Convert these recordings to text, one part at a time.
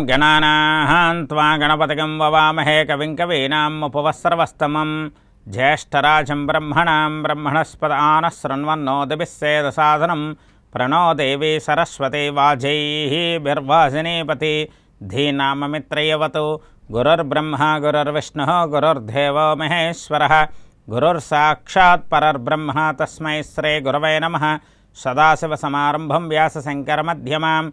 ఓం త్వా గణపతిగం వవామహే కవిం కవీనాం ఉపవస్రవస్తమం జ్యేష్ఠరాజం బ్రహ్మణాం బ్రహ్మణస్పద ఆనః శృణ్వన్నోదభిస్సేదసాదనం ప్రణో దేవీ సరస్వతి వాజైర్వాజినీపతి ధీనామమిత్రయవతు గురుర్బ్రహ్మ గురుర్విష్ణు గురుర్దేవో మహేశ్వర గురుర్సాక్షాత్ పరర్బ్రహ్మ తస్మై శ్రీ గురవే నమ సదాశివసమారంభం వ్యాసశంకరమధ్యమాం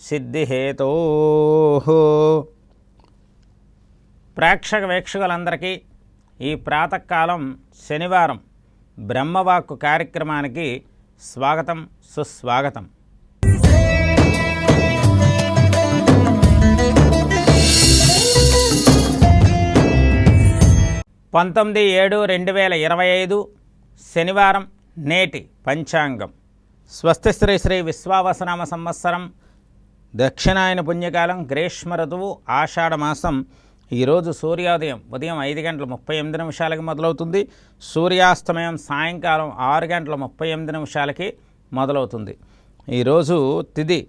సిద్ధిహేతో. ప్రేక్షక వీక్షకులందరికీ ఈ ప్రాతకాలం శనివారం బ్రహ్మవాక్కు కార్యక్రమానికి స్వాగతం సుస్వాగతం. పంతొమ్మిది ఏడు రెండు వేల ఇరవై ఐదు శనివారం నేటి పంచాంగం. స్వస్తి శ్రీ శ్రీ విశ్వావసనామ సంవత్సరం దక్షిణాయన పుణ్యకాలం గ్రీష్మ ఋతువు ఆషాఢమాసం ఈరోజు సూర్యోదయం ఉదయం ఐదు గంటల ముప్పై ఎనిమిది నిమిషాలకి మొదలవుతుంది. సూర్యాస్తమయం సాయంకాలం ఆరు గంటల ముప్పై ఎనిమిది నిమిషాలకి మొదలవుతుంది. ఈరోజు తిది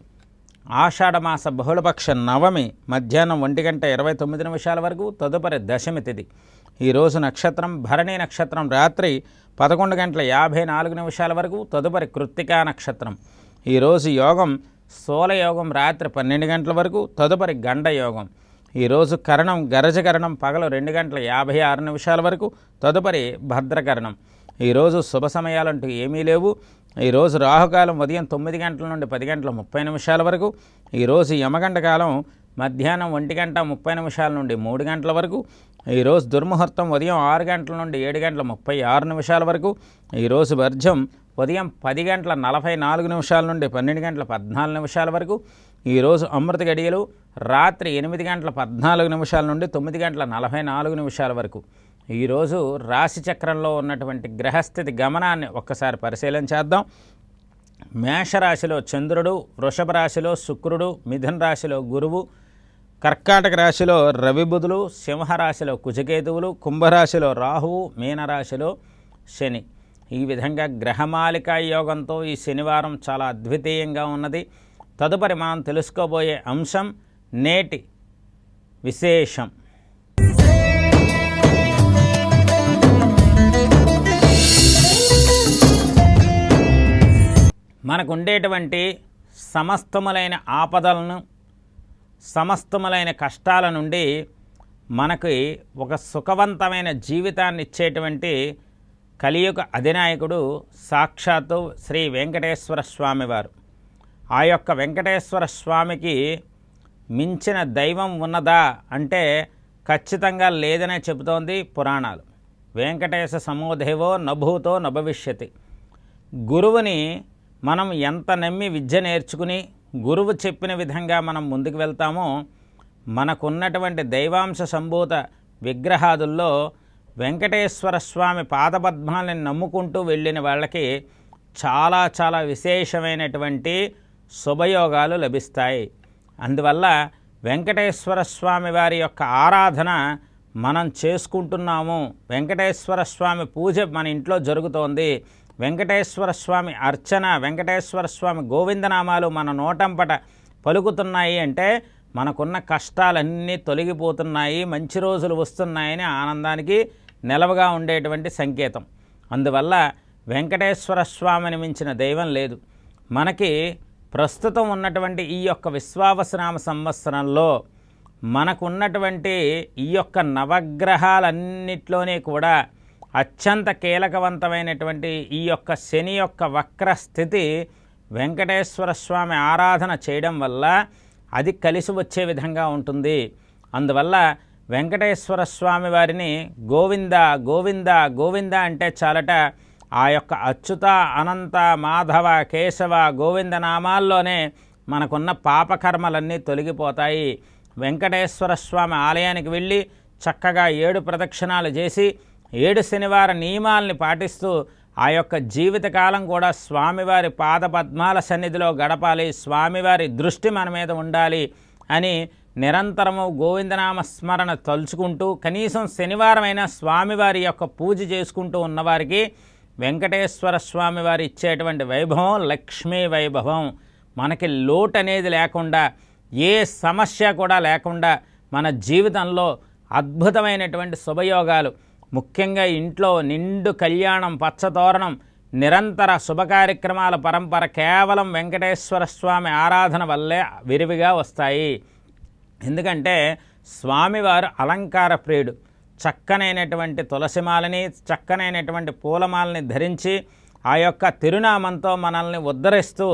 ఆషాఢమాస బహుళపక్ష నవమి మధ్యాహ్నం ఒంటి గంట ఇరవై తొమ్మిది నిమిషాల వరకు తదుపరి దశమి తిది. ఈరోజు నక్షత్రం భరణి నక్షత్రం రాత్రి పదకొండు గంటల యాభై నాలుగు నిమిషాల వరకు తదుపరి కృత్తికా నక్షత్రం. ఈరోజు యోగం స్థూలయోగం రాత్రి పన్నెండు గంటల వరకు తదుపరి గండ యోగం ఈరోజు కరణం గరజకరణం పగలు రెండు గంటల యాభై ఆరు నిమిషాల వరకు తదుపరి భద్రకరణం. ఈరోజు శుభ సమయాలంటూ ఏమీ లేవు. ఈరోజు రాహుకాలం ఉదయం తొమ్మిది గంటల నుండి పది గంటల ముప్పై నిమిషాల వరకు ఈరోజు యమగంట కాలం మధ్యాహ్నం ఒంటి గంట ముప్పై నిమిషాల నుండి మూడు గంటల వరకు ఈరోజు దుర్ముహూర్తం ఉదయం ఆరు గంటల నుండి ఏడు గంటల ముప్పై ఆరు నిమిషాల వరకు ఈరోజు వర్జం ఉదయం పది గంటల నలభై నాలుగు నిమిషాల నుండి పన్నెండు గంటల పద్నాలుగు నిమిషాల వరకు ఈరోజు అమృత గడియలు రాత్రి ఎనిమిది గంటల పద్నాలుగు నిమిషాల నుండి తొమ్మిది గంటల నలభై నాలుగు నిమిషాల వరకు. ఈరోజు రాశి చక్రంలో ఉన్నటువంటి గ్రహస్థితి గమనాన్ని ఒక్కసారి పరిశీలన చేద్దాం. మేషరాశిలో చంద్రుడు వృషభ రాశిలో శుక్రుడు మిథున రాశిలో గురువు కర్కాటక రాశిలో రవిబుధులు సింహరాశిలో కుజకేతువులు కుంభరాశిలో రాహువు మీనరాశిలో శని. ఈ విధంగా గ్రహమాలికా యోగంతో ఈ శనివారం చాలా అద్వితీయంగా ఉన్నది. తదుపరి మనం తెలుసుకోబోయే అంశం నేటి విశేషం. మనకు ఉండేటువంటి సమస్తములైన ఆపదలను సమస్తములైన కష్టాల నుండి మనకి ఒక సుఖవంతమైన జీవితాన్ని ఇచ్చేటువంటి కలియుగ అధినాయకుడు సాక్షాత్తు శ్రీ వెంకటేశ్వర స్వామివారు ఆ యొక్క వెంకటేశ్వర స్వామికి మించిన దైవం ఉన్నదా అంటే ఖచ్చితంగా లేదనే చెబుతోంది పురాణాలు. వెంకటేశ సమోదేవో నభూతో నభవిష్యతి. గురువుని మనం ఎంత నమ్మి విద్య నేర్చుకుని గురువు చెప్పిన విధంగా మనం ముందుకు వెళ్తామో మనకున్నటువంటి దైవాంశ సంభూత విగ్రహాదుల్లో వెంకటేశ్వర స్వామి పాదపద్మాలని నమ్ముకుంటూ వెళ్ళిన వాళ్ళకి చాలా చాలా విశేషమైనటువంటి శుభయోగాలు లభిస్తాయి. అందువల్ల వెంకటేశ్వర స్వామి వారి యొక్క ఆరాధన మనం చేసుకుంటున్నాము. వెంకటేశ్వర స్వామి పూజ మన ఇంట్లో జరుగుతోంది. వెంకటేశ్వర స్వామి అర్చన వెంకటేశ్వర స్వామి గోవిందనామాలు మన నోటంపట పలుకుతున్నాయి అంటే మనకున్న కష్టాలన్నీ తొలగిపోతున్నాయి. మంచి రోజులు వస్తున్నాయని ఆనందానికి నిలవగా ఉండేటువంటి సంకేతం. అందువల్ల వెంకటేశ్వర స్వామిని మించిన దైవం లేదు. మనకి ప్రస్తుతం ఉన్నటువంటి ఈ యొక్క విశ్వావసనామ సంవత్సరంలో మనకున్నటువంటి ఈ యొక్క నవగ్రహాలన్నిట్లోనే కూడా అత్యంత కీలకవంతమైనటువంటి ఈ యొక్క శని యొక్క వక్ర స్థితి వెంకటేశ్వర స్వామి ఆరాధన చేయడం వల్ల అది కలిసి వచ్చే విధంగా ఉంటుంది. అందువల్ల వెంకటేశ్వర స్వామి వారిని గోవింద గోవింద గోవింద అంటే చాలట ఆ యొక్క అచ్యుత అనంత మాధవ కేశవ గోవింద నామాల్లోనే మనకున్న పాపకర్మలన్నీ తొలగిపోతాయి. వెంకటేశ్వర స్వామి ఆలయానికి వెళ్ళి చక్కగా ఏడు ప్రదక్షిణాలు చేసి ఏడు శనివార నియమాల్ని పాటిస్తూ ఆ యొక్క జీవితకాలం కూడా స్వామివారి పాదపద్మాల సన్నిధిలో గడపాలి స్వామివారి దృష్టి మన మీద ఉండాలి అని నిరంతరము గోవిందనామ స్మరణ తలుచుకుంటూ కనీసం శనివారమైనా స్వామివారి యొక్క పూజ చేసుకుంటూ ఉన్నవారికి వెంకటేశ్వర స్వామి వారు ఇచ్చేటువంటి వైభవం లక్ష్మీ వైభవం. మనకి లోటు అనేది లేకుండా ఏ సమస్య కూడా లేకుండా మన జీవితంలో అద్భుతమైనటువంటి శుభయోగాలు. ముఖ్యంగా ఇంట్లో నిండు కళ్యాణం పచ్చతోరణం నిరంతర శుభ కార్యక్రమాల పరంపర కేవలం వెంకటేశ్వర స్వామి ఆరాధన వల్లే విరివిగా వస్తాయి. ఎందుకంటే స్వామివారు అలంకార ప్రియుడు. చక్కనైనటువంటి తులసిమాలని చక్కనైనటువంటి పూలమాలని ధరించి ఆ యొక్క తిరునామంతో మనల్ని ఉద్ధరిస్తూ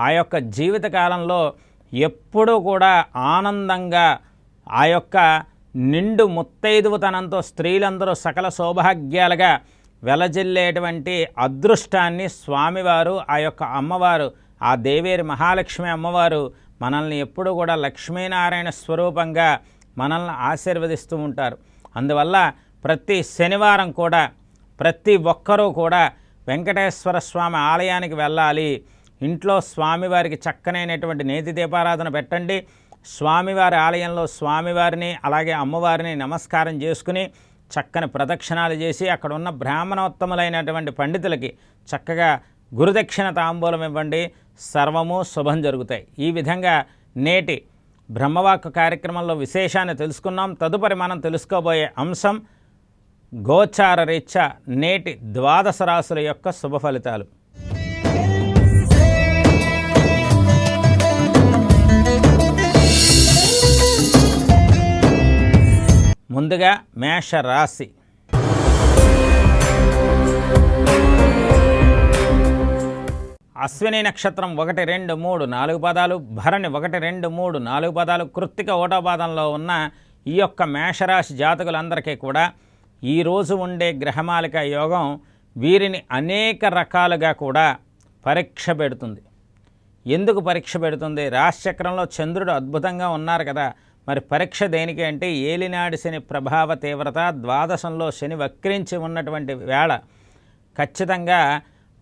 ఆ యొక్క జీవితకాలంలో ఎప్పుడూ కూడా ఆనందంగా ఆ యొక్క నిండు ముత్తైదువుతనంతో స్త్రీలందరూ సకల సౌభాగ్యాలుగా వెలజిల్లేటువంటి అదృష్టాన్ని స్వామివారు ఆ యొక్క అమ్మవారు ఆ దేవేరి మహాలక్ష్మి అమ్మవారు మనల్ని ఎప్పుడూ కూడా లక్ష్మీనారాయణ స్వరూపంగా మనల్ని ఆశీర్వదిస్తూ ఉంటారు. అందువల్ల ప్రతి శనివారం కూడా ప్రతి ఒక్కరూ కూడా వెంకటేశ్వర స్వామి ఆలయానికి వెళ్ళాలి. ఇంట్లో స్వామివారికి చక్కనైనటువంటి నేతి దీపారాధన పెట్టండి. స్వామివారి ఆలయంలో స్వామివారిని అలాగే అమ్మవారిని నమస్కారం చేసుకుని చక్కని ప్రదక్షిణాలు చేసి అక్కడ ఉన్న బ్రాహ్మణోత్తములైనటువంటి పండితులకి చక్కగా గురుదక్షిణ తాంబూలం ఇవ్వండి. సర్వము శుభం జరుగుతాయి. ఈ విధంగా నేటి బ్రహ్మవాక్ కార్యక్రమంలో విశేషాన్ని తెలుసుకున్నాం. తదుపరి మనం తెలుసుకోబోయే అంశం గోచార రీత్యా నేటి ద్వాదశ రాశుల యొక్క శుభ ఫలితాలు. ముందుగా మేష అశ్విని నక్షత్రం ఒకటి రెండు మూడు నాలుగు పదాలు భరణి ఒకటి రెండు మూడు నాలుగు పదాలు కృత్తిక ఓటోపాదంలో ఉన్న ఈ యొక్క మేషరాశి జాతకులందరికీ కూడా ఈరోజు ఉండే గ్రహమాలిక యోగం వీరిని అనేక రకాలుగా కూడా పరీక్ష పెడుతుంది. ఎందుకు పరీక్ష పెడుతుంది? రాశిచక్రంలో చంద్రుడు అద్భుతంగా ఉన్నారు కదా. మరి పరీక్ష దేనికి అంటే ఏలినాడి శని ప్రభావ తీవ్రత ద్వాదశంలో శని వక్రించి ఉన్నటువంటి వేళ ఖచ్చితంగా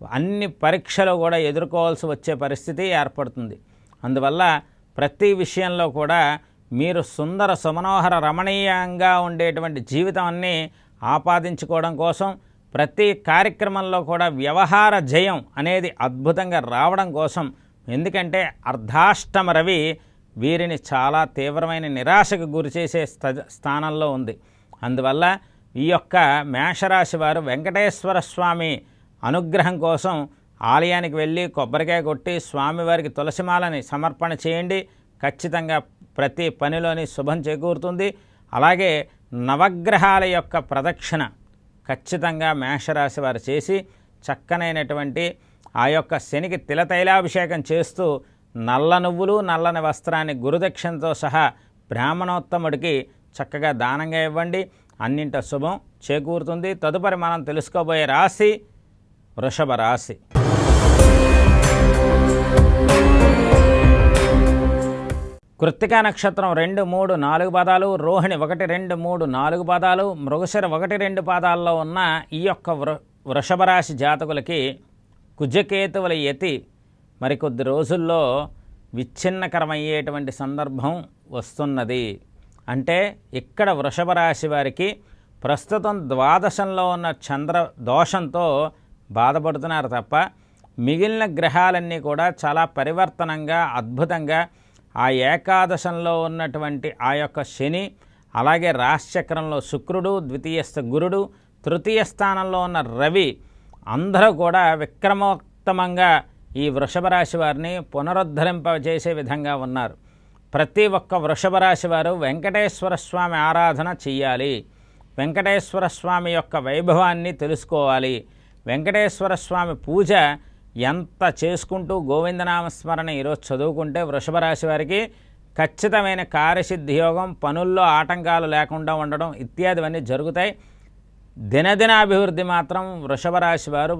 అన్ని పరీక్షలు కూడా ఎదుర్కోవాల్సి వచ్చే పరిస్థితి ఏర్పడుతుంది. అందువల్ల ప్రతి విషయంలో కూడా మీరు సుందర సుమనోహర రమణీయంగా ఉండేటువంటి జీవితాన్ని ఆపాదించుకోవడం కోసం ప్రతి కార్యక్రమంలో కూడా వ్యవహార జయం అనేది అద్భుతంగా రావడం కోసం ఎందుకంటే అర్ధాష్టమ రవి వీరిని చాలా తీవ్రమైన నిరాశకు గురిచేసే స్థానంలో ఉంది. అందువల్ల ఈ యొక్క మేషరాశి వారు వెంకటేశ్వర స్వామి అనుగ్రహం కోసం ఆలయానికి వెళ్ళి కొబ్బరికాయ కొట్టి స్వామివారికి తులసిమాలని సమర్పణ చేయండి. ఖచ్చితంగా ప్రతి పనిలోని శుభం చేకూరుతుంది. అలాగే నవగ్రహాల యొక్క ప్రదక్షిణ ఖచ్చితంగా మేషరాశి వారు చేసి చక్కనైనటువంటి ఆ యొక్క శనికి తిలతైలాభిషేకం చేస్తూ నల్ల నువ్వులు నల్లని వస్త్రాన్ని గురుదక్షిణతో సహా బ్రాహ్మణోత్తముడికి చక్కగా దానంగా ఇవ్వండి. అన్నింట శుభం చేకూరుతుంది. తదుపరి మనం తెలుసుకోబోయే రాశి వృషభ రాశి. కృత్తికా నక్షత్రం రెండు మూడు నాలుగు పాదాలు రోహిణి ఒకటి రెండు మూడు నాలుగు పాదాలు మృగశిర ఒకటి రెండు పాదాల్లో ఉన్న ఈ యొక్క వృ వృషభరాశి జాతకులకి కుజకేతువుల యతి మరికొద్ది రోజుల్లో విచ్ఛిన్నకరమయ్యేటువంటి సందర్భం వస్తున్నది. అంటే ఇక్కడ వృషభ రాశి వారికి ప్రస్తుతం ద్వాదశంలో ఉన్న చంద్ర దోషంతో బాధపడుతున్నారు తప్ప మిగిలిన గ్రహాలన్నీ కూడా చాలా పరివర్తనంగా అద్భుతంగా ఆ ఏకాదశంలో ఉన్నటువంటి ఆ యొక్క శని అలాగే రాశిచక్రంలో శుక్రుడు ద్వితీయస్థ గురుడు తృతీయ స్థానంలో ఉన్న రవి అందరూ కూడా విక్రమోత్తమంగా ఈ వృషభ రాశి వారిని పునరుద్ధరింపజేసే విధంగా ఉన్నారు. ప్రతి ఒక్క వృషభ రాశి వారు వెంకటేశ్వర స్వామి ఆరాధన చెయ్యాలి. వెంకటేశ్వర స్వామి యొక్క వైభవాన్ని తెలుసుకోవాలి. వెంకటేశ్వర స్వామి పూజ ఎంత చేసుకుంటూ గోవిందనామస్మరణ ఈరోజు చదువుకుంటే వృషభ రాశి వారికి ఖచ్చితమైన కార్యసిద్ధి యోగం పనుల్లో ఆటంకాలు లేకుండా ఉండడం ఇత్యాదివన్నీ జరుగుతాయి. దినదినాభివృద్ధి మాత్రం వృషభ రాశి వారు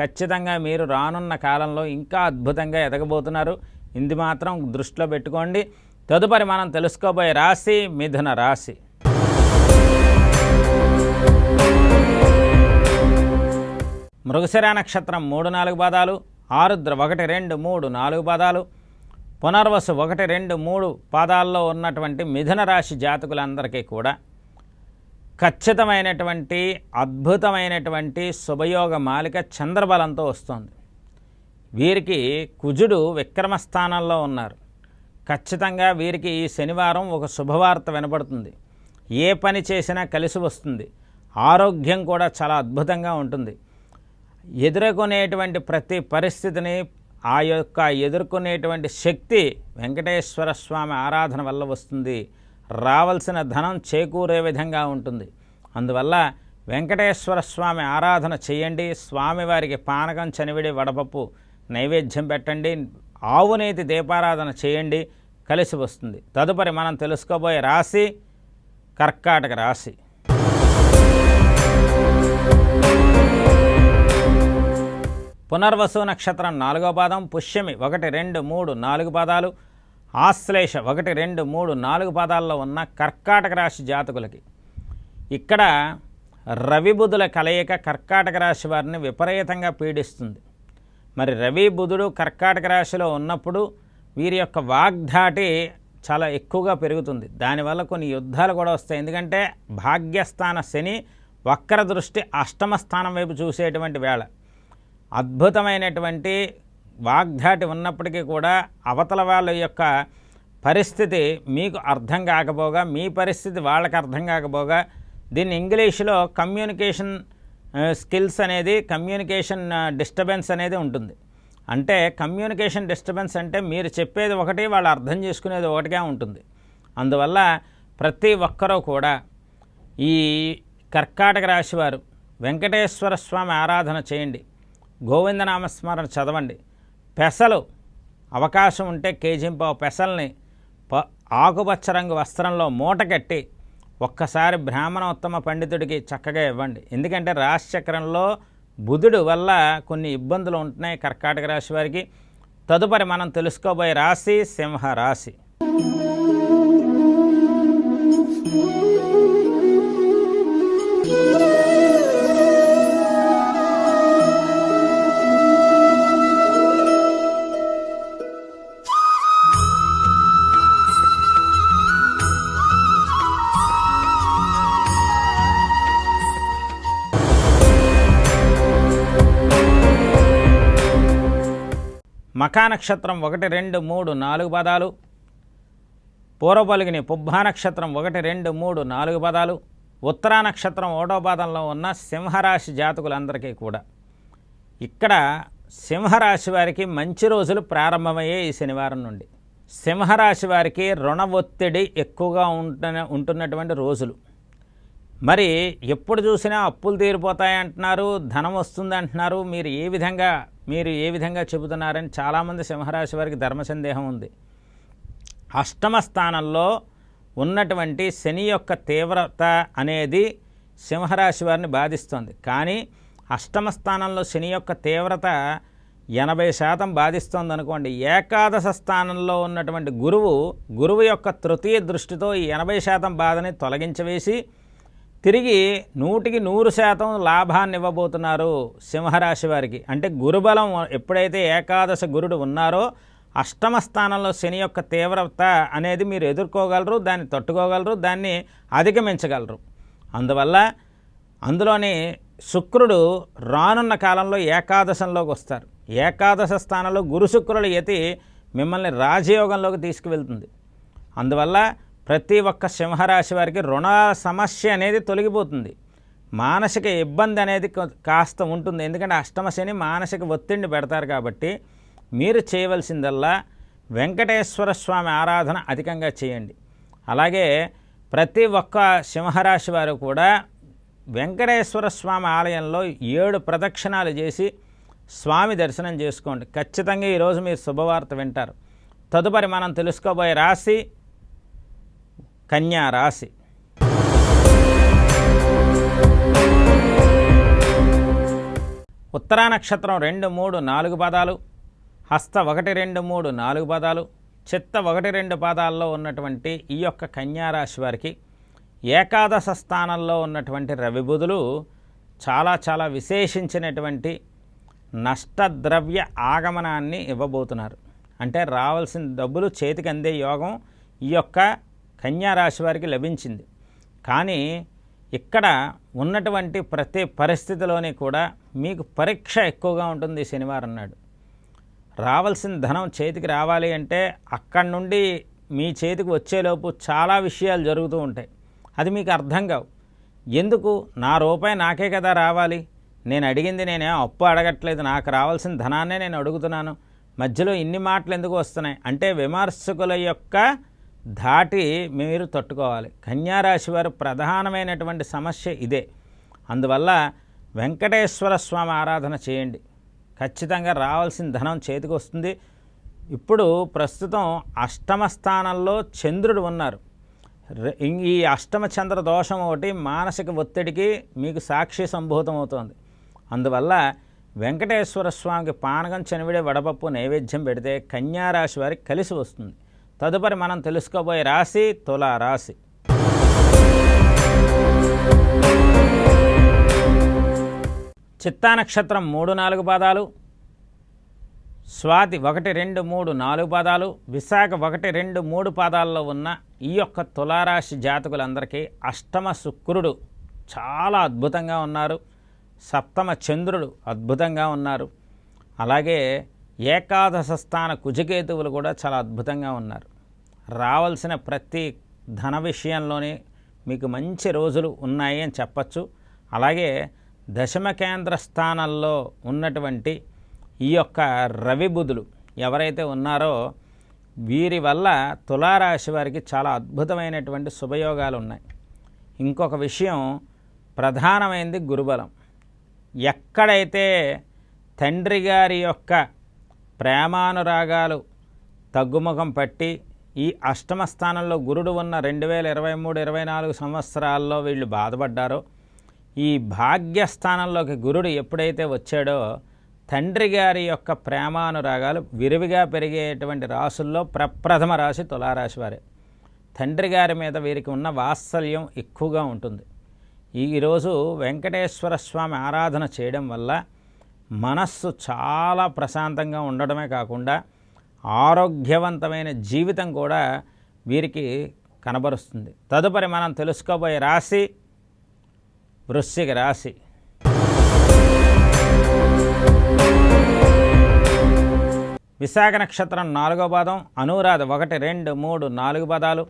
ఖచ్చితంగా మీరు రానున్న కాలంలో ఇంకా అద్భుతంగా ఎదగబోతున్నారు. ఇది మాత్రం దృష్టిలో పెట్టుకోండి. తదుపరి మనం తెలుసుకోబోయే రాశి మిథున రాశి. మృగశిర నక్షత్రం మూడు నాలుగు పాదాలు ఆరుద్ర ఒకటి రెండు మూడు నాలుగు పాదాలు పునర్వసు ఒకటి రెండు మూడు పాదాల్లో ఉన్నటువంటి మిథున రాశి జాతకులందరికీ కూడా ఖచ్చితమైనటువంటి అద్భుతమైనటువంటి శుభయోగ మాలిక చంద్రబలంతో వస్తుంది. వీరికి కుజుడు విక్రమ స్థానంలో ఉన్నారు. ఖచ్చితంగా వీరికి ఈ శనివారం ఒక శుభవార్త వినబడుతుంది ఏ పని చేసినా కలిసి వస్తుంది. ఆరోగ్యం కూడా చాలా అద్భుతంగా ఉంటుంది. ఎదుర్కొనేటువంటి ప్రతి పరిస్థితిని ఆ యొక్క ఎదుర్కొనేటువంటి శక్తి వెంకటేశ్వర స్వామి ఆరాధన వల్ల వస్తుంది. రావలసిన ధనం చేకూరే విధంగా ఉంటుంది. అందువల్ల వెంకటేశ్వర స్వామి ఆరాధన చేయండి. స్వామివారికి పానకం చనివిడి వడపప్పు నైవేద్యం పెట్టండి. ఆవునేతి దీపారాధన చేయండి. కలిసి వస్తుంది. తదుపరి మనం తెలుసుకోబోయే రాశి కర్కాటక రాశి. పునర్వసు నక్షత్రం నాలుగో పాదం పుష్యమి ఒకటి రెండు మూడు నాలుగు పాదాలు ఆశ్లేష ఒకటి రెండు మూడు నాలుగు పాదాల్లో ఉన్న కర్కాటక రాశి జాతకులకి. ఇక్కడ రవి బుధుల కలయిక కర్కాటక రాశి వారిని విపరీతంగా పీడిస్తుంది. మరి రవి బుధుడు కర్కాటక రాశిలో ఉన్నప్పుడు వీరి యొక్క వాగ్ధాటి చాలా ఎక్కువగా పెరుగుతుంది. దానివల్ల కొన్ని యుద్ధాలు కూడా వస్తాయి. ఎందుకంటే భాగ్యస్థాన శని వక్ర దృష్టి అష్టమ స్థానం వైపు చూసేటువంటి వేళ. అద్భుతమైనటువంటి వాగ్ధాటి ఉన్నప్పటికీ కూడా అవతల వాళ్ళ యొక్క పరిస్థితి మీకు అర్థం కాకపోగా మీ పరిస్థితి వాళ్ళకి అర్థం కాకపోగా దీన్ని ఇంగ్లీష్లో కమ్యూనికేషన్ స్కిల్స్ అనేది కమ్యూనికేషన్ డిస్టర్బెన్స్ అనేది ఉంటుంది. అంటే కమ్యూనికేషన్ డిస్టర్బెన్స్ అంటే మీరు చెప్పేది ఒకటి వాళ్ళు అర్థం చేసుకునేది ఒకటిగా ఉంటుంది. అందువల్ల ప్రతి ఒక్కరూ కూడా ఈ కర్కాటక రాశివారు వెంకటేశ్వర స్వామి ఆరాధన చేయండి. గోవిందనామస్మరణ చదవండి. పెసలు అవకాశం ఉంటే కేజింపావు పెసల్ని ప ఆకుపచ్చ రంగు వస్త్రంలో మూట కట్టి ఒక్కసారి బ్రాహ్మణోత్తమ పండితుడికి చక్కగా ఇవ్వండి. ఎందుకంటే రాశిచక్రంలో బుధుడు వల్ల కొన్ని ఇబ్బందులు ఉంటున్నాయి కర్కాటక రాశి వారికి. తదుపరి మనం తెలుసుకోబోయే రాశి సింహ రాశి మఖా నక్షత్రం ఒకటి రెండు మూడు నాలుగు పదాలు. పూర్వపలుగుని పుబ్బా నక్షత్రం ఒకటి రెండు మూడు నాలుగు పదాలు. ఉత్తరా నక్షత్రం ఓటో పాదంలో ఉన్న సింహరాశి జాతకులందరికీ కూడా. ఇక్కడ సింహరాశి వారికి మంచి రోజులు ప్రారంభమయ్యే ఈ శనివారం నుండి. సింహరాశి వారికి రుణ ఒత్తిడి ఎక్కువగా ఉంటున్న ఉంటున్నటువంటి రోజులు. మరి ఎప్పుడు చూసినా అప్పులు తీరిపోతాయి అంటున్నారు ధనం వస్తుంది అంటున్నారు. మీరు ఏ విధంగా మీరు ఏ విధంగా చెబుతున్నారని చాలామంది సింహరాశి వారికి ధర్మ సందేహం ఉంది. అష్టమ స్థానంలో ఉన్నటువంటి శని యొక్క తీవ్రత అనేది సింహరాశి వారిని బాధిస్తుంది. కానీ అష్టమ స్థానంలో శని యొక్క తీవ్రత ఎనభై శాతం బాధిస్తుంది అనుకోండి. ఏకాదశ స్థానంలో ఉన్నటువంటి గురువు గురువు యొక్క తృతీయ దృష్టితో ఈ ఎనభై శాతం బాధని తొలగించవేసి తిరిగి నూటికి నూరు శాతం లాభాన్ని ఇవ్వబోతున్నారు సింహరాశి వారికి. అంటే గురుబలం ఎప్పుడైతే ఏకాదశ గురుడు ఉన్నారో అష్టమ స్థానంలో శని యొక్క తీవ్రత అనేది మీరు ఎదుర్కోగలరు దాన్ని తట్టుకోగలరు దాన్ని అధిగమించగలరు. అందువల్ల అందులోని శుక్రుడు రానున్న కాలంలో ఏకాదశంలోకి వస్తారు. ఏకాదశ స్థానంలో గురు శుక్రుల యతి మిమ్మల్ని రాజయోగంలోకి తీసుకువెళ్తుంది. అందువల్ల ప్రతి ఒక్క సింహరాశి వారికి రుణ సమస్య అనేది తొలగిపోతుంది. మానసిక ఇబ్బంది అనేది కాస్త ఉంటుంది. ఎందుకంటే అష్టమ శని మానసిక ఒత్తిడిని పెడతారు కాబట్టి మీరు చేయవలసిందల్లా వెంకటేశ్వర స్వామి ఆరాధన అధికంగా చేయండి. అలాగే ప్రతి ఒక్క సింహరాశి వారు కూడా వెంకటేశ్వర స్వామి ఆలయంలో ఏడు ప్రదక్షిణాలు చేసి స్వామి దర్శనం చేసుకోండి. ఖచ్చితంగా ఈరోజు మీరు శుభవార్త వింటారు. తదుపరి మనం తెలుసుకోబోయే రాశి కన్యా రాశి. ఉత్తరా నక్షత్రం రెండు మూడు నాలుగు పదాలు. హస్త ఒకటి రెండు మూడు నాలుగు పదాలు. చిత్త ఒకటి రెండు పాదాల్లో ఉన్నటువంటి ఈ యొక్క కన్యారాశి వారికి ఏకాదశ స్థానంలో ఉన్నటువంటి రవిబుధులు చాలా చాలా విశేషించినటువంటి నష్టద్రవ్య ఆగమనాన్ని ఇవ్వబోతున్నారు. అంటే రావాల్సిన డబ్బులు చేతికి అందే యోగం ఈ యొక్క కన్యారాశి వారికి లభించింది. కానీ ఇక్కడ ఉన్నటువంటి ప్రతి పరిస్థితిలోనే కూడా మీకు పరీక్ష ఎక్కువగా ఉంటుంది శనివారం నాడు. రావాల్సిన ధనం చేతికి రావాలి అంటే అక్కడి నుండి మీ చేతికి వచ్చేలోపు చాలా విషయాలు జరుగుతూ ఉంటాయి. అది మీకు అర్థం కావు. ఎందుకు? నా రూపాయి నాకే కదా రావాలి. నేను అడిగింది నేనే అప్పు అడగట్లేదు. నాకు రావాల్సిన ధనాన్నే నేను అడుగుతున్నాను. మధ్యలో ఇన్ని మాటలు ఎందుకు వస్తున్నాయి? అంటే విమర్శకుల యొక్క దాటి మీరు తట్టుకోవాలి. కన్యారాశి వారు ప్రధానమైనటువంటి సమస్య ఇదే. అందువల్ల వెంకటేశ్వర స్వామి ఆరాధన చేయండి. ఖచ్చితంగా రావాల్సిన ధనం చేతికి వస్తుంది. ఇప్పుడు ప్రస్తుతం అష్టమ స్థానంలో చంద్రుడు ఉన్నారు. ఈ అష్టమ చంద్ర దోషం ఒకటి మానసిక ఒత్తిడికి మీకు సాక్షి సంభూతం అవుతోంది. అందువల్ల వెంకటేశ్వర స్వామికి పానకం చనివిడే వడపప్పు నైవేద్యం పెడితే కన్యారాశి వారికి కలిసి వస్తుంది. తదుపరి మనం తెలుసుకోబోయే రాశి తులా రాశి. చిత్తా నక్షత్రం మూడు నాలుగు పాదాలు స్వాతి ఒకటి రెండు మూడు నాలుగు పాదాలు విశాఖ ఒకటి రెండు మూడు పాదాల్లో ఉన్న ఈ యొక్క తులారాశి జాతకులందరికీ అష్టమ శుక్రుడు చాలా అద్భుతంగా ఉన్నారు. సప్తమ చంద్రుడు అద్భుతంగా ఉన్నారు. అలాగే ఏకాదశ స్థాన కుజకేతువులు కూడా చాలా అద్భుతంగా ఉన్నారు. రావాల్సిన ప్రతి ధన విషయంలోనే మీకు మంచి రోజులు ఉన్నాయి అని చెప్పచ్చు. అలాగే దశమ కేంద్ర స్థానంలో ఉన్నటువంటి ఈ యొక్క రవి బుధులు ఎవరైతే ఉన్నారో వీరి వల్ల తులారాశి వారికి చాలా అద్భుతమైనటువంటి శుభయోగాలు ఉన్నాయి. ఇంకొక విషయం ప్రధానమైనది గురుబలం. ఎక్కడైతే తండ్రి గారి యొక్క ప్రేమానురాగాలు తగ్గుముఖం పట్టి ఈ అష్టమ స్థానంలో గురుడు ఉన్న రెండు వేల ఇరవై మూడు ఇరవై నాలుగు సంవత్సరాల్లో వీళ్ళు బాధపడ్డారో. ఈ భాగ్యస్థానంలోకి గురుడు ఎప్పుడైతే వచ్చాడో తండ్రి గారి యొక్క ప్రేమానురాగాలు విరివిగా పెరిగేటువంటి రాసుల్లో ప్రప్రథమ రాశి తులారాశి వారే. తండ్రి గారి మీద వీరికి ఉన్న వాత్సల్యం ఎక్కువగా ఉంటుంది. ఈరోజు వెంకటేశ్వర స్వామి ఆరాధన చేయడం వల్ల మనస్సు చాలా ప్రశాంతంగా ఉండడమే కాకుండా ఆరోగ్యవంతమైన జీవితం కూడా వీరికి కనబరుస్తుంది. తదుపరి మనం తెలుసుకోబోయే రాశి వృశ్చిక రాశి. విశాఖ నక్షత్రం నాలుగో పాదం అనురాధ ఒకటి రెండు మూడు నాలుగు పదాలు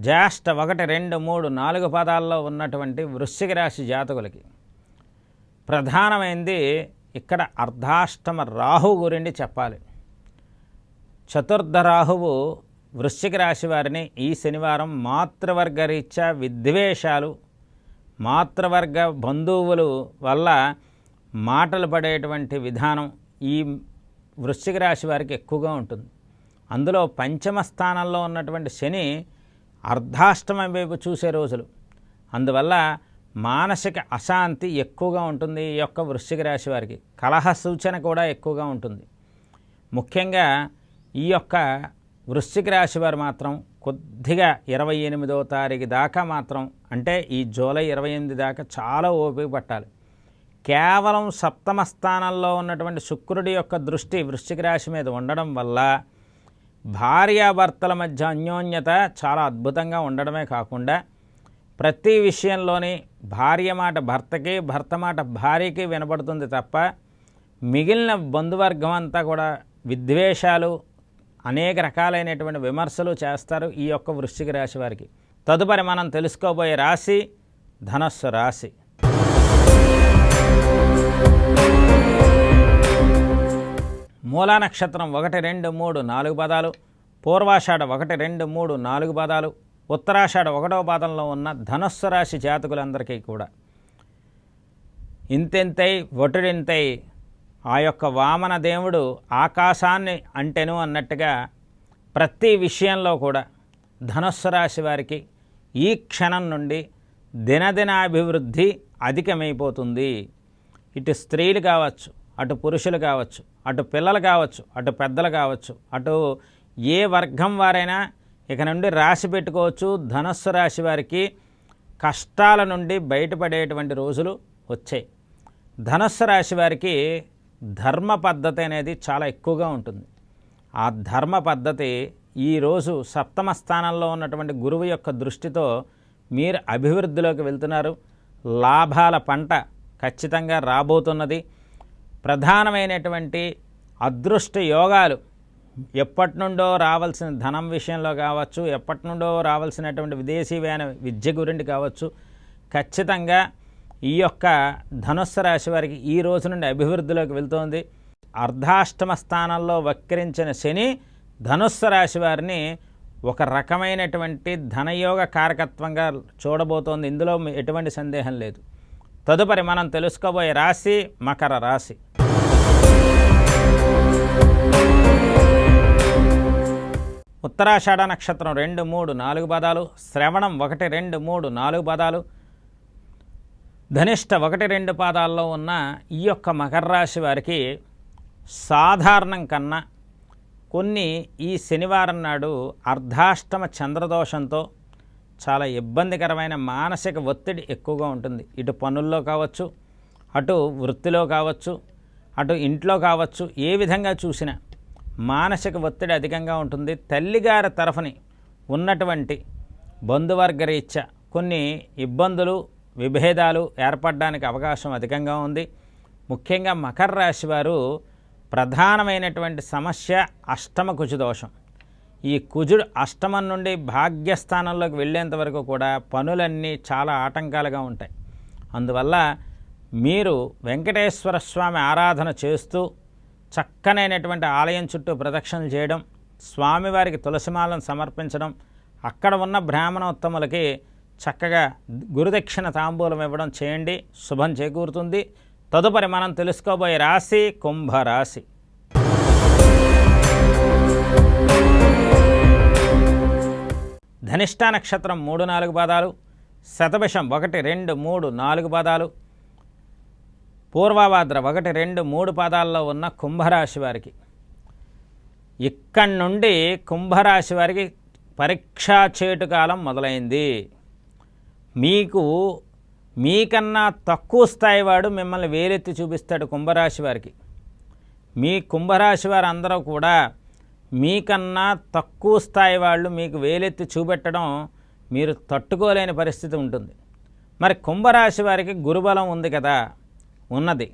జ్యేష్ఠ ఒకటి రెండు మూడు నాలుగు పదాల్లో ఉన్నటువంటి వృశ్చిక రాశి జాతకులకి ప్రధానమైనది ఇక్కడ అర్ధాష్టమ రాహు గురించి చెప్పాలి. చతుర్థ రాహువు వృశ్చిక రాశి వారిని ఈ శనివారం మాతృవర్గ రీత్యా విద్వేషాలు మాతృవర్గ బంధువులు వల్ల మాటలు పడేటువంటి విధానం ఈ వృశ్చిక రాశి వారికి ఎక్కువగా ఉంటుంది. అందులో పంచమ స్థానంలో ఉన్నటువంటి శని అర్ధాష్టమం వైపు చూసే రోజులు. అందువల్ల మానసిక అశాంతి ఎక్కువగా ఉంటుంది ఈ యొక్క వృశ్చిక రాశి వారికి. కలహ సూచన కూడా ఎక్కువగా ఉంటుంది. ముఖ్యంగా ఈ యొక్క వృశ్చిక రాశి వారు మాత్రం కొద్దిగా ఇరవై ఎనిమిదో తారీఖు దాకా మాత్రం అంటే ఈ జూలై ఇరవై ఎనిమిది దాకా చాలా ఓపిక పట్టాలి కేవలం సప్తమ స్థానంలో ఉన్నటువంటి శుక్రుడి యొక్క దృష్టి వృశ్చిక రాశి మీద ఉండడం వల్ల భార్యాభర్తల మధ్య అన్యోన్యత చాలా అద్భుతంగా ఉండడమే కాకుండా ప్రతి విషయంలోని భార్య మాట భర్తకి భర్త మాట భార్యకి వినపడుతుంది తప్ప మిగిలిన బంధువర్గం అంతా కూడా విద్వేషాలు అనేక రకాలైనటువంటి విమర్శలు చేస్తారు ఈ యొక్క వృశ్చిక రాశి వారికి. తదుపరి మనం తెలుసుకోబోయే రాశి ధనస్సు రాశి. మూలా నక్షత్రం ఒకటి రెండు మూడు నాలుగు పదాలు. పూర్వాషాఢ ఒకటి రెండు మూడు నాలుగు పదాలు. ఉత్తరాషాఢ ఒకటవ పాదంలో ఉన్న ధనుస్సు రాశి జాతకులందరికీ కూడా ఇంతెంతై ఒటుడింతై ఆ యొక్క వామన దేవుడు ఆకాశాన్ని అంటెను అన్నట్టుగా ప్రతి విషయంలో కూడా ధనుస్సు రాశి వారికి ఈ క్షణం నుండి దినదినాభివృద్ధి అధికమైపోతుంది. ఇటు స్త్రీలు కావచ్చు అటు పురుషులు కావచ్చు అటు పిల్లలు కావచ్చు అటు పెద్దలు కావచ్చు అటు ఏ వర్గం వారైనా ఇక నుండి రాసి పెట్టుకోవచ్చు. ధనస్సు రాశి వారికి కష్టాల నుండి బయటపడేటువంటి రోజులు వచ్చాయి. ధనస్సు రాశి వారికి ధర్మ పద్ధతి అనేది చాలా ఎక్కువగా ఉంటుంది. ఆ ధర్మ పద్ధతి ఈరోజు సప్తమ స్థానంలో ఉన్నటువంటి గురువు యొక్క దృష్టితో మీరు అభివృద్ధిలోకి వెళ్తున్నారు. లాభాల పంట ఖచ్చితంగా రాబోతున్నది. ప్రధానమైనటువంటి అదృష్ట యోగాలు ఎప్పటి నుండో రావాల్సిన ధనం విషయంలో కావచ్చు ఎప్పటి నుండో రావాల్సినటువంటి విదేశీయమైన విద్య గురించి కావచ్చు ఖచ్చితంగా ఈ యొక్క ధనుస్సు రాశి వారికి ఈ రోజు నుండి అభివృద్ధిలోకి వెళ్తోంది. అర్ధాష్టమ స్థానంలో వక్రించిన శని ధనుస్సు రాశి వారిని ఒక రకమైనటువంటి ధనయోగ కారకత్వంగా చూడబోతోంది. ఇందులో ఎటువంటి సందేహం లేదు. తదుపరి మనం తెలుసుకోబోయే రాశి మకర రాశి. ఉత్తరాషాఢ నక్షత్రం రెండు మూడు నాలుగు పదాలు శ్రవణం ఒకటి రెండు మూడు నాలుగు పదాలు ధనిష్ట ఒకటి రెండు పాదాల్లో ఉన్న ఈ యొక్క మకర రాశి వారికి సాధారణం కన్నా కొన్ని ఈ శనివారం నాడు అర్ధాష్టమ చంద్రదోషంతో చాలా ఇబ్బందికరమైన మానసిక ఒత్తిడి ఎక్కువగా ఉంటుంది. ఇటు పనుల్లో కావచ్చు అటు వృత్తిలో కావచ్చు అటు ఇంట్లో కావచ్చు ఏ విధంగా చూసినా మానసిక ఒత్తిడి అధికంగా ఉంటుంది. తల్లిగారి తరఫుని ఉన్నటువంటి బంధువర్గ రీత్యా కొన్ని ఇబ్బందులు విభేదాలు ఏర్పడడానికి అవకాశం అధికంగా ఉంది. ముఖ్యంగా మకర రాశి వారు ప్రధానమైనటువంటి సమస్య అష్టమ కుజు దోషం. ఈ కుజుడు అష్టమం నుండి భాగ్యస్థానంలోకి వెళ్ళేంత వరకు కూడా పనులన్నీ చాలా ఆటంకాలుగా ఉంటాయి. అందువల్ల మీరు వెంకటేశ్వర స్వామి ఆరాధన చేస్తూ చక్కనైనటువంటి ఆలయం చుట్టూ ప్రదక్షిణలు చేయడం స్వామివారికి తులసిమాలను సమర్పించడం అక్కడ ఉన్న బ్రాహ్మణోత్తములకి చక్కగా గురుదక్షిణ తాంబూలం ఇవ్వడం చేయండి శుభం చేకూరుతుంది. తదుపరి మనం తెలుసుకోబోయే రాశి కుంభరాశి. ధనిష్టా నక్షత్రం మూడు నాలుగు పాదాలు శతభిషం ఒకటి రెండు మూడు నాలుగు పాదాలు పూర్వభాద్ర ఒకటి రెండు మూడు పాదాల్లో ఉన్న కుంభరాశి వారికి. ఇక్కడి నుండి కుంభరాశి వారికి పరీక్షా చేటు కాలం మొదలైంది. మీకు మీకన్నా తక్కువ స్థాయి వాడు మిమ్మల్ని వేలెత్తి చూపిస్తాడు కుంభరాశి వారికి. మీ కుంభరాశి వారు అందరూ కూడా మీకన్నా తక్కువ స్థాయి వాళ్ళు మీకు వేలెత్తి చూపెట్టడం మీరు తట్టుకోలేని పరిస్థితి ఉంటుంది. మరి కుంభరాశి వారికి గురుబలం ఉంది కదా. ఉన్నది.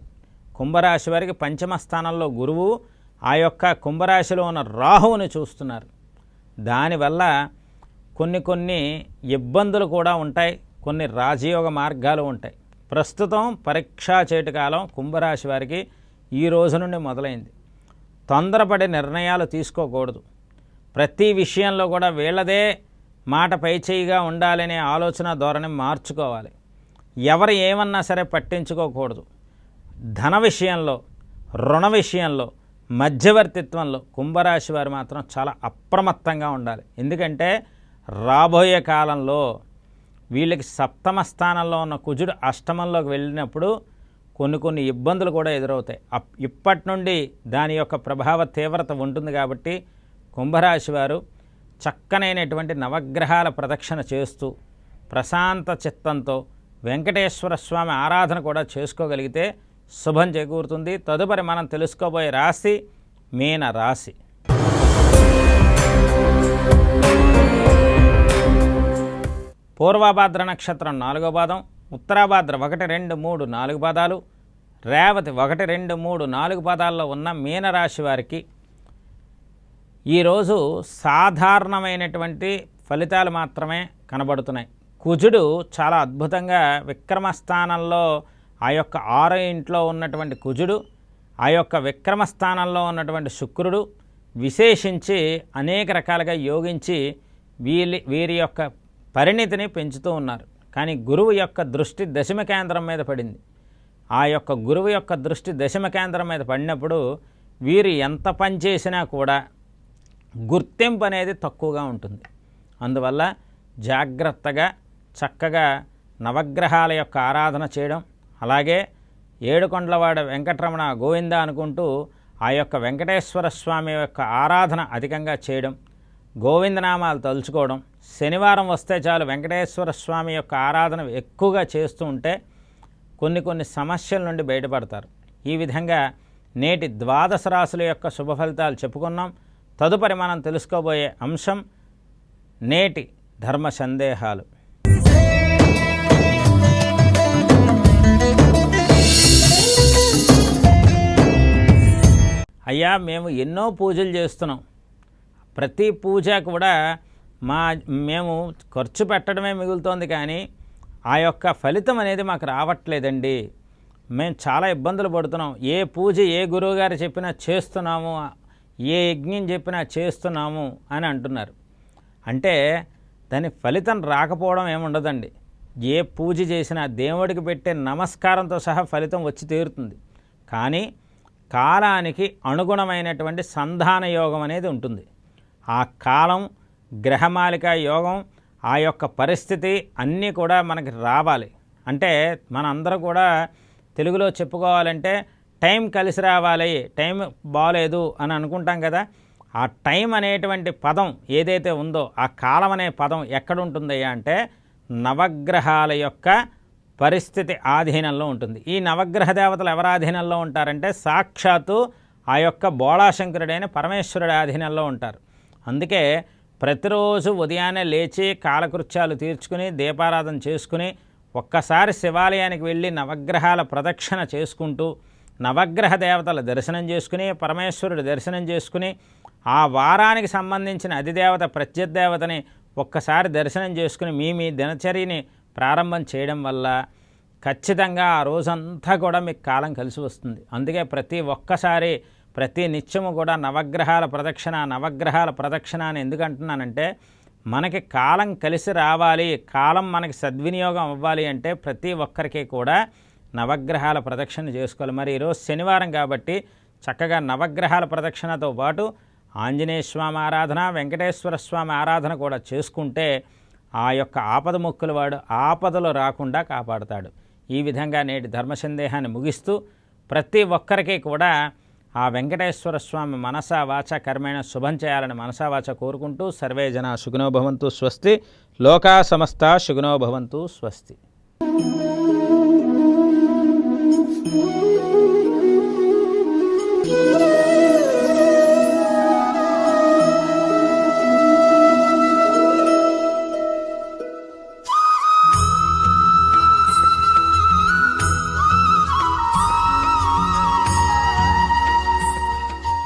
కుంభరాశి వారికి పంచమ స్థానంలో గురువు ఆ యొక్క కుంభరాశిలో ఉన్న రాహువుని చూస్తున్నారు. దానివల్ల కొన్ని కొన్ని ఇబ్బందులు కూడా ఉంటాయి. కొన్ని రాజయోగ మార్గాలు ఉంటాయి. ప్రస్తుతం పరీక్షా చేటుకాలం కుంభరాశి వారికి ఈ రోజు నుండి మొదలైంది. తొందరపడి నిర్ణయాలు తీసుకోకూడదు. ప్రతి విషయంలో కూడా వీళ్ళదే మాట పైచేయిగా ఉండాలనే ఆలోచన ధోరణి మార్చుకోవాలి. ఎవరు ఏమన్నా సరే పట్టించుకోకూడదు. ధన విషయంలో రుణ విషయంలో మధ్యవర్తిత్వంలో కుంభరాశి వారు మాత్రం చాలా అప్రమత్తంగా ఉండాలి. ఎందుకంటే రాబోయే కాలంలో వీళ్ళకి సప్తమ స్థానంలో ఉన్న కుజుడు అష్టమంలోకి వెళ్ళినప్పుడు కొన్ని కొన్ని ఇబ్బందులు కూడా ఎదురవుతాయి. అప్ ఇప్పటి నుండి దాని యొక్క ప్రభావ తీవ్రత ఉంటుంది కాబట్టి కుంభరాశి వారు చక్కనైనటువంటి నవగ్రహాల ప్రదక్షిణ చేస్తూ ప్రశాంత చిత్తంతో వెంకటేశ్వర స్వామి ఆరాధన కూడా చేసుకోగలిగితే శుభం చేకూరుతుంది. తదుపరి మనం తెలుసుకోబోయే రాశి మీన రాశి. పూర్వభాద్ర నక్షత్రం నాలుగో పాదం ఉత్తరాభాద్ర ఒకటి రెండు మూడు నాలుగు పాదాలు రేవతి ఒకటి రెండు మూడు నాలుగు పాదాల్లో ఉన్న మీనరాశి వారికి ఈరోజు సాధారణమైనటువంటి ఫలితాలు మాత్రమే కనబడుతున్నాయి. కుజుడు చాలా అద్భుతంగా విక్రమ స్థానంలో ఆ యొక్క ఆరో ఇంట్లో ఉన్నటువంటి కుజుడు ఆ యొక్క విక్రమ స్థానంలో ఉన్నటువంటి శుక్రుడు విశేషించి అనేక రకాలుగా యోగించి వీరి వీరి యొక్క పరిణితిని పెంచుతూ ఉన్నారు. కానీ గురువు యొక్క దృష్టి దశమ కేంద్రం మీద పడింది. ఆ యొక్క గురువు యొక్క దృష్టి దశమ కేంద్రం మీద పడినప్పుడు వీరు ఎంత పని చేసినా కూడా గుర్తింపు అనేది తక్కువగా ఉంటుంది. అందువల్ల జాగ్రత్తగా చక్కగా నవగ్రహాల యొక్క ఆరాధన చేయడం అలాగే ఏడుకొండలవాడ వెంకటరమణ గోవింద అనుకుంటూ ఆ యొక్క వెంకటేశ్వర స్వామి యొక్క ఆరాధన అధికంగా చేయడం గోవిందనామాలు తలుచుకోవడం శనివారం వస్తే చాలు వెంకటేశ్వర స్వామి యొక్క ఆరాధన ఎక్కువగా చేస్తూ ఉంటే కొన్ని కొన్ని సమస్యల నుండి బయటపడతారు. ఈ విధంగా నేటి ద్వాదశ రాశుల యొక్క శుభ ఫలితాలు చెప్పుకున్నాం. తదుపరి మనం తెలుసుకోబోయే అంశం నేటి ధర్మ సందేహాలు. అయ్యా మేము ఎన్నో పూజలు చేస్తున్నాం. ప్రతి పూజ కూడా మా మేము ఖర్చు పెట్టడమే మిగులుతోంది కానీ ఆ యొక్క ఫలితం అనేది మాకు రావట్లేదండి. మేము చాలా ఇబ్బందులు పడుతున్నాం. ఏ పూజ ఏ గురువుగారు చెప్పినా చేస్తున్నాము ఏ యజ్ఞం చెప్పినా చేస్తున్నాము అని అంటున్నారు. అంటే దాని ఫలితం రాకపోవడం ఏముండదండి. ఏ పూజ చేసినా దేవుడికి పెట్టే నమస్కారంతో సహా ఫలితం వచ్చి తీరుతుంది. కానీ కాలానికి అనుగుణమైనటువంటి సంధాన యోగం అనేది ఉంటుంది. ఆ కాలం గ్రహమాలిక యోగం ఆ యొక్క పరిస్థితి అన్నీ కూడా మనకి రావాలి. అంటే మనందరూ కూడా తెలుగులో చెప్పుకోవాలంటే టైం కలిసి రావాలి టైం బాగలేదు అని అనుకుంటాం కదా. ఆ టైం అనేటువంటి పదం ఏదైతే ఉందో ఆ కాలం అనే పదం ఎక్కడ ఉంటుందయ్యా అంటే నవగ్రహాల యొక్క పరిస్థితి ఆధీనంలో ఉంటుంది. ఈ నవగ్రహ దేవతలు ఎవరి ఆధీనంలో ఉంటారంటే సాక్షాత్తు ఆ యొక్క బోళాశంకరుడైన పరమేశ్వరుడి ఆధీనంలో ఉంటారు. అందుకే ప్రతిరోజు ఉదయాన్నే లేచి కాలకృత్యాలు తీర్చుకుని దీపారాధన చేసుకుని ఒక్కసారి శివాలయానికి వెళ్ళి నవగ్రహాల ప్రదక్షిణ చేసుకుంటూ నవగ్రహ దేవతల దర్శనం చేసుకుని పరమేశ్వరుడు దర్శనం చేసుకుని ఆ వారానికి సంబంధించిన అధిదేవత ప్రత్యదేవతని ఒక్కసారి దర్శనం చేసుకుని మీ మీ దినచర్యని ప్రారంభం చేయడం వల్ల ఖచ్చితంగా ఆ రోజంతా కూడా మీకు కాలం కలిసి వస్తుంది. అందుకే ప్రతి ఒక్కసారి ప్రతి నిత్యము కూడా నవగ్రహాల ప్రదక్షిణ నవగ్రహాల ప్రదక్షిణ అని ఎందుకు అంటున్నానంటే మనకి కాలం కలిసి రావాలి కాలం మనకి సద్వినియోగం అవ్వాలి అంటే ప్రతి ఒక్కరికి కూడా నవగ్రహాల ప్రదక్షిణ చేసుకోవాలి. మరి ఈరోజు శనివారం కాబట్టి చక్కగా నవగ్రహాల ప్రదక్షిణతో పాటు ఆంజనేయ స్వామి ఆరాధన వెంకటేశ్వర స్వామి ఆరాధన కూడా చేసుకుంటే ఆ యొక్క ఆపద మొక్కుల వాడు ఆపదలు రాకుండా కాపాడుతాడు. ఈ విధంగా నేటి ధర్మ సందేహాన్ని ముగిస్తూ ప్రతి ఒక్కరికి కూడా ఆ వెంకటేశ్వర స్వామి మనసా వాచ కర్మేణ శుభం చేయాలని మనసా వాచ కోరుకుంటూ సర్వే జన సుగుణోభవంతు స్వస్తి. లోకా సమస్త సుగుణో స్వస్తి.